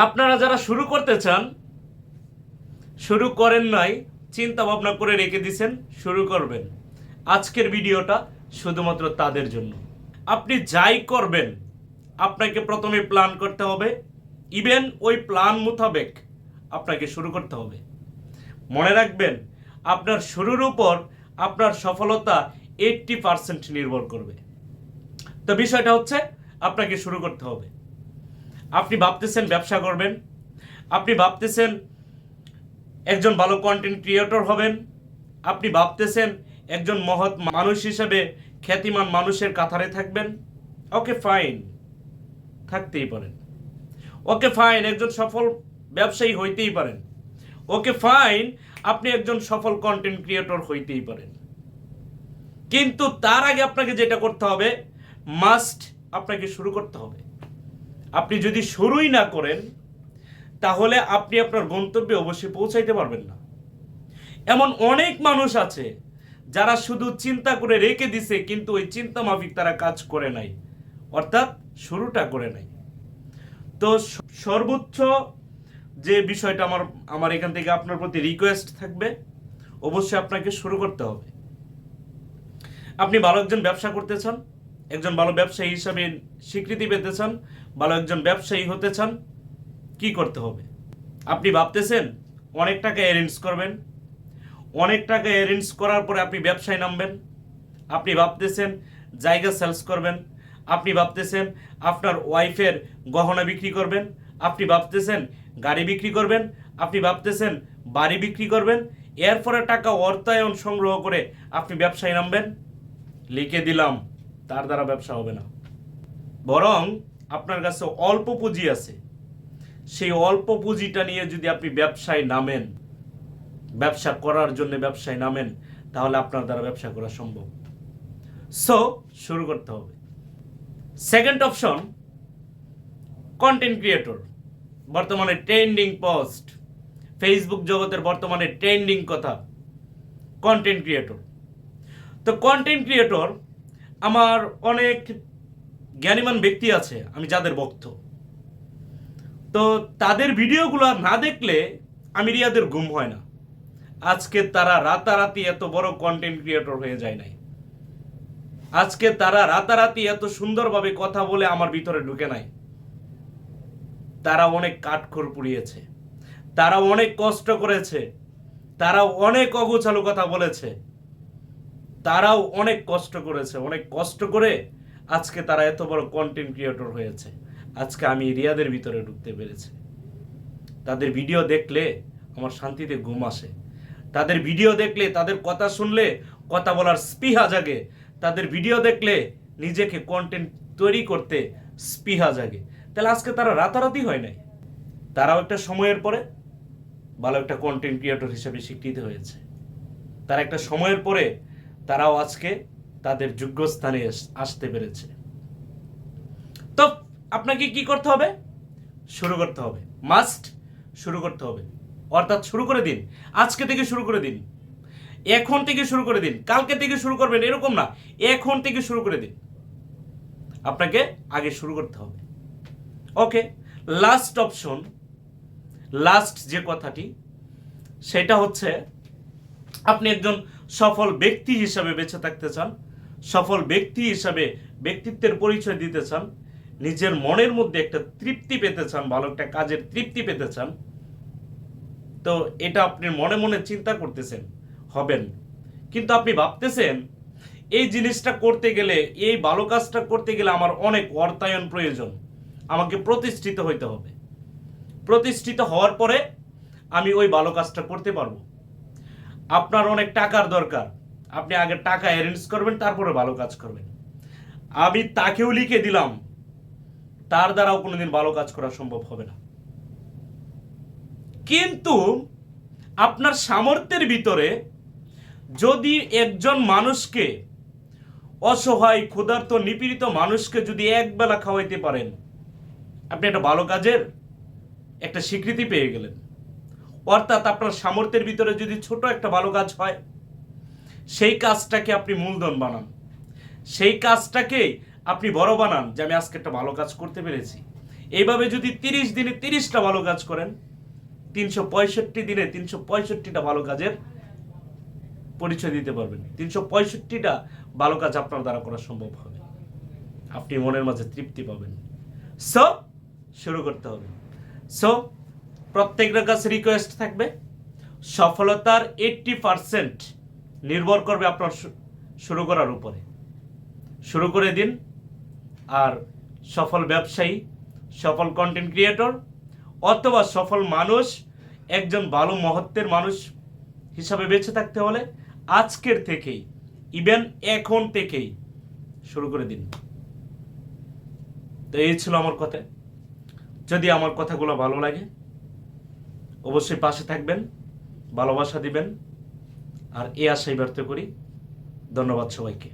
আপনারা যারা শুরু করতে চান, শুরু করেন নাই, চিন্তা ভাবনা করে রেখে দিছেন, শুরু করবেন। আজকের ভিডিওটা শুধুমাত্র তাদের জন্য। আপনি যাই করবেন, আপনাকে প্রথমে প্ল্যান করতে হবে। ইভেন ওই প্ল্যান মোতাবেক আপনাকে শুরু করতে হবে। মনে রাখবেন, আপনার শুরুর উপর আপনার সফলতা এইট্টি পার্সেন্ট নির্ভর করবে। তো বিষয়টা হচ্ছে, আপনাকে শুরু করতে হবে। আপনি ভাবতেছেন ব্যবসা করবেন, আপনি ভাবতেছেন একজন ভালো কন্টেন্ট ক্রিয়েটর হবেন, আপনি ভাবতেছেন একজন মহৎ মানুষ হিসেবে খ্যাতিমান মানুষের কাতারে থাকবেন, ওকে ফাইন থাকতেই পারেন। ওকে ফাইন একজন সফল ব্যবসায়ী হইতেই পারেন। ওকে ফাইন আপনি একজন সফল কন্টেন্ট ক্রিয়েটর হইতেই পারেন। কিন্তু তার আগে আপনাকে যেটা করতে হবে মাস্ট আপনাকে শুরু করতে হবে। আপনি যদি শুরুই না করেন, তাহলে আপনি আপনার গন্তব্যে অবশ্যই পৌঁছাইতে পারবেন না। এমন অনেক মানুষ আছে, যারা শুধু চিন্তা করে রেখে দিছে, কিন্তু ওই চিন্তা মাফিক তারা কাজ করে নাই, অর্থাৎ শুরুটা করে নাই। তো সর্বোচ্চ যে বিষয়টা আমার আমার এখান থেকে আপনার প্রতি রিকোয়েস্ট থাকবে, অবশ্যই আপনাকে শুরু করতে হবে। আপনি ভালো একজন ব্যবসা করতে চান একজন ভালো ব্যবসায়ী হিসাবে স্বীকৃতি পেতে চান, ভালো একজন ব্যবসায়ী হতে চান, কি করতে হবে? আপনি ভাবতেছেন, অনেক টাকা অ্যারেঞ্জ করবেন। অনেক টাকা অ্যারেঞ্জ করার পরে আপনি ব্যবসায় নামবেন। আপনি ভাবতেছেন, জায়গা সেলস করবেন। আপনি ভাবতেছেন, আপনার ওয়াইফের গহনা বিক্রি করবেন। আপনি ভাবতেছেন, গাড়ি বিক্রি করবেন। আপনি ভাবতেছেন, বাড়ি বিক্রি করবেন। এরপরে টাকা অর্থায়ন সংগ্রহ করে আপনি ব্যবসায় নামবেন। লিখে দিলাম। তার দ্বারা ব্যবসা হবে না। বরং আপনার কাছে অল্প পুঁজি আছে। সেই অল্প পুঁজিটা নিয়ে যদি আপনি ব্যবসায় নামেন, ব্যবসা করার জন্য ব্যবসায় নামেন, তাহলে আপনার দ্বারা ব্যবসা করা সম্ভব। সো শুরু করতে হবে। সেকেন্ড অপশন কন্টেন্ট ক্রিয়েটর বর্তমানে ট্রেন্ডিং পোস্ট ফেসবুক জগতের বর্তমানে ট্রেন্ডিং কথা। কন্টেন্ট ক্রিয়েটর তো কন্টেন্ট ক্রিয়েটর আমার অনেক জ্ঞানীমান ব্যক্তি আছে, আমি যাদের ভক্ত। তো তাদের ভিডিওগুলো না দেখলে আমি রিয়াদের ঘুম হয় না। আজকে তারা রাতারাতি এত বড় কন্টেন্ট ক্রিয়েটর হয়ে যায় নাই। আজকে তারা রাতারাতি এত সুন্দরভাবে কথা বলে আমার ভিতরে ঢুকে নাই। তারা অনেক কাঠখড় পুড়িয়েছে। তারা অনেক কষ্ট করেছে। তারা অনেক অগোছালো কথা বলেছে। তারাও অনেক কষ্ট করেছে, অনেক কষ্ট করে আজকে তারা এত বড় কন্টেন্ট ক্রিয়েটর হয়েছে। আজকে আমি রিয়াদের ভিতরে ঢুকতে পেরেছি। তাদের ভিডিও দেখলে আমার শান্তিতে ঘুম আসে। তাদের ভিডিও দেখলে, তাদের কথা শুনলে, কথা বলার স্পৃহা জাগে। তাদের ভিডিও দেখলে নিজেকে কন্টেন্ট তৈরি করতে স্পৃহা জাগে। তাহলে আজকে তারা রাতারাতি হয় নাই? তারাও একটা সময়ের পরে ভালো একটা কন্টেন্ট ক্রিয়েটর হিসেবে স্বীকৃতি হয়েছে। তারা একটা সময়ের পরে তারাও আজকে তাদের যোগ্য স্থানে আসতে পেরেছে। তো আপনাকে কি করতে হবে? শুরু করতে হবে। মাস্ট শুরু করতে হবে। অর্থাৎ শুরু করে দিন। আজকে থেকে শুরু করে দিন। এখন থেকে শুরু করে দিন। কালকে থেকে শুরু করবেন এরকম না। এখন থেকে শুরু করে দিন। আপনাকে আগে শুরু করতে হবে। ওকে লাস্ট অপশন লাস্ট যে কথাটি, সেটা হচ্ছে আপনি একজন সফল ব্যক্তি হিসাবে বেঁচে থাকতে চান, সফল ব্যক্তি হিসাবে ব্যক্তিত্বের পরিচয় দিতে চান, নিজের মনের মধ্যে একটা তৃপ্তি পেতে চান, ভালো একটা কাজের তৃপ্তি পেতে চান, তো এটা আপনি মনে মনে চিন্তা করতেছেন, হবেন। কিন্তু আপনি ভাবতেছেন, এই জিনিসটা করতে গেলে, এই ভালো কাজটা করতে গেলে আমার অনেক অর্থায়ন প্রয়োজন, আমাকে প্রতিষ্ঠিত হইতে হবে। প্রতিষ্ঠিত হওয়ার পরে আমি ওই ভালো কাজটা করতে পারব। আপনার অনেক টাকার দরকার। আপনি আগে টাকা অ্যারেঞ্জ করবেন, তারপরে ভালো কাজ করবেন। আমি তাকেও লিখে দিলাম, তার দ্বারাও কোনোদিন ভালো কাজ করা সম্ভব হবে না। কিন্তু আপনার সামর্থ্যের ভিতরে যদি একজন মানুষকে, অসহায়, ক্ষুধার্ত, নিপীড়িত মানুষকে যদি একবেলা খাওয়াইতে পারেন, আপনি একটা ভালো কাজের একটা স্বীকৃতি পেয়ে গেলেন। অর্থাৎ আপনার সামর্থ্যের ভিতরে যদি ছোট একটা ভালো কাজ হয়, সেই কাজটাকে আপনি মূলধন বানান। সেই কাজটাকে আপনি বড় বানান যে আমি আজকে একটা ভালো কাজ করতে পেরেছি। এইভাবে যদি তিরিশ দিনে তিরিশটা ভালো কাজ করেন, তিনশো পঁয়ষট্টি দিনে তিনশো পঁয়ষট্টিটা ভালো কাজের পরিচয় দিতে পারবেন। তিনশো পঁয়ষট্টিটা ভালো কাজ আপনার দ্বারা করা সম্ভব হবে। আপনি মনের মাঝে তৃপ্তি পাবেন। সো শুরু করতে হবে। সো প্রত্যেকের কাছে রিকোয়েস্ট থাকবে। সফলতার এইট্টি পারসেন্ট নির্ভর করবে আপনার শুরু করার উপরে। শুরু করে দিন। আর সফল ব্যবসায়ী, সফল কন্টেন্ট ক্রিয়েটর অথবা সফল মানুষ, একজন ভালো মহত্বের মানুষ হিসাবে বেঁচে থাকতে হলে আজকের থেকেই ইভেন এখন থেকেই শুরু করে দিন। তো এই ছিল আমার কথা। যদি আমার কথাগুলো ভালো লাগে অবশ্যই পাশে থাকবেন ভালোবাসা দিবেন আর এ আশাই ব্যর্থ করি। ধন্যবাদ সবাইকে।